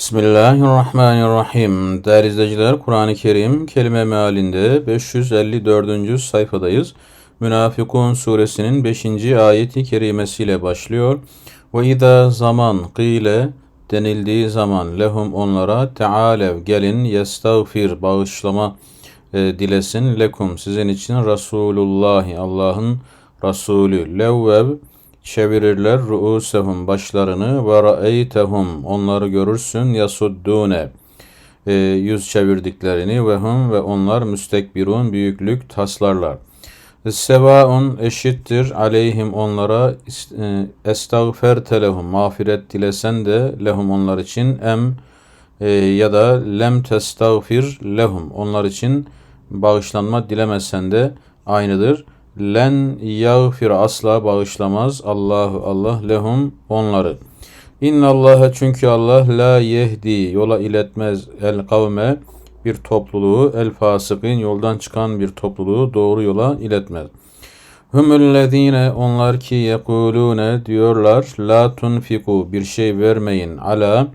Bismillahirrahmanirrahim. Değerli izleyiciler, Kur'an-ı Kerim kelime mealinde 554. sayfadayız. Münafıkun suresinin 5. ayeti kerimesiyle başlıyor. Ve izâ zaman kıyle denildiği zaman lehum onlara tealev gelin yestağfir bağışlama e, dilesin lekum sizin için Resulullahi Allah'ın Resulü levvev çevirirler ruusehum başlarını ve ra'eytehum onları görürsün yasuddune e, yüz çevirdiklerini ve hum ve onlar müstekbirun büyüklük taslarlar. Sevaun eşittir aleyhim onlara e, estağferte lehum mağfiret dilesen de lehum onlar için em e, ya da lem testağfir lehum onlar için bağışlanma dilemesen de aynıdır. Len yağfir asla bağışlamaz Allahu Allah lehum onları. İnna Allaha çünkü Allah la yehdi yola iletmez el kavme bir topluluğu el fasıkın yoldan çıkan bir topluluğu doğru yola iletmez. Hümüllezine onlar ki yekulune diyorlar la tunfiku bir şey vermeyin ala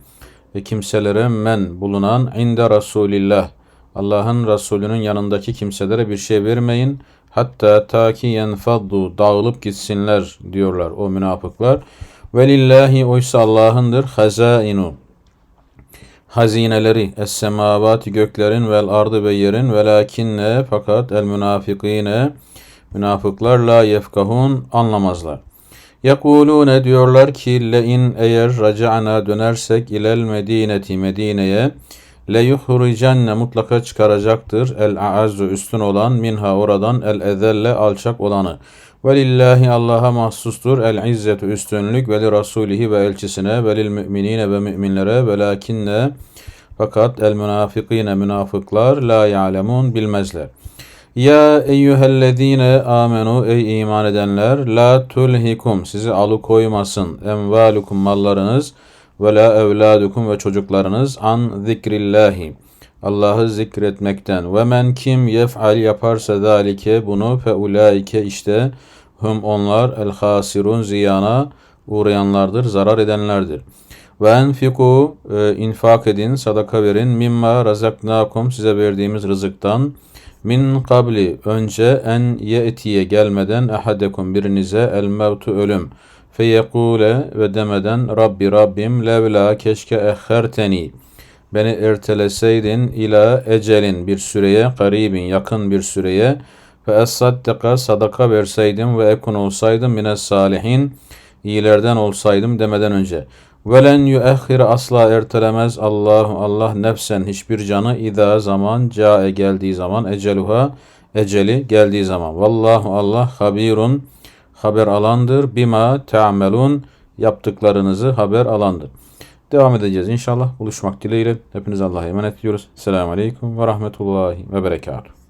ve kimselere men bulunan inde Resulillah Allah'ın Resulünün yanındaki kimselere bir şey vermeyin. Hatta ta ki yenfaddu dağılıp gitsinler diyorlar o münafıklar. Velillahi oysa Allah'ındır hazainu hazineleri es-semavati göklerin vel ardı ve yerin velakinne fakat el münafikine münafıklar la yefkahun anlamazlar. Yekulune diyorlar ki le in eğer raca'na dönersek ilel medineti Medine'ye le yuhricenne mutlaka çıkaracaktır el a'azzu üstün olan minha oradan el ezelle alçak olanı. Velillahi Allah'a mahsustur el izzetu üstünlük ve li rasulihi ve elçisine ve lil müminine ve müminlere velakinne fakat el münafikine münafıklar la ya'lemun bilmezler. Ya eyyühellezine amenu ey iman edenler la tulhikum sizi alıkoymasın emvalukum mallarınız ve la evladukum ve çocuklarınız an zikrillahi. Allah'ı zikretmekten. Ve men kim yef'al yaparsa zalike bunu fe ulaike işte hum onlar el hasirun ziyana uğrayanlardır, zarar edenlerdir. Ve enfiku e, infak edin, sadaka verin. Mimma razaknakum size verdiğimiz rızıktan. Min kabli önce en ye'tiye gelmeden ahadekum birinize el mevtu ölüm feyekule ve demeden Rabbi Rabbim levla keşke ehherteni beni erteleseydin ila ecelin bir süreye karibin yakın bir süreye ve es-saddaka sadaka verseydim ve ekun olsaydım mines salihin iyilerden olsaydım demeden önce. Velen yuehhir asla ertelemez Allahu Allah nefsen hiçbir canı ida zaman cae geldiği zaman eceluha eceli geldiği zaman. Vallahu Allah habirun haber alandır. Bima te'amelun yaptıklarınızı haber alandır. Devam edeceğiz inşallah. Buluşmak dileğiyle. Hepiniz Allah'a emanet ediyoruz. Selamun Aleyküm ve Rahmetullahi ve Berekatuhu.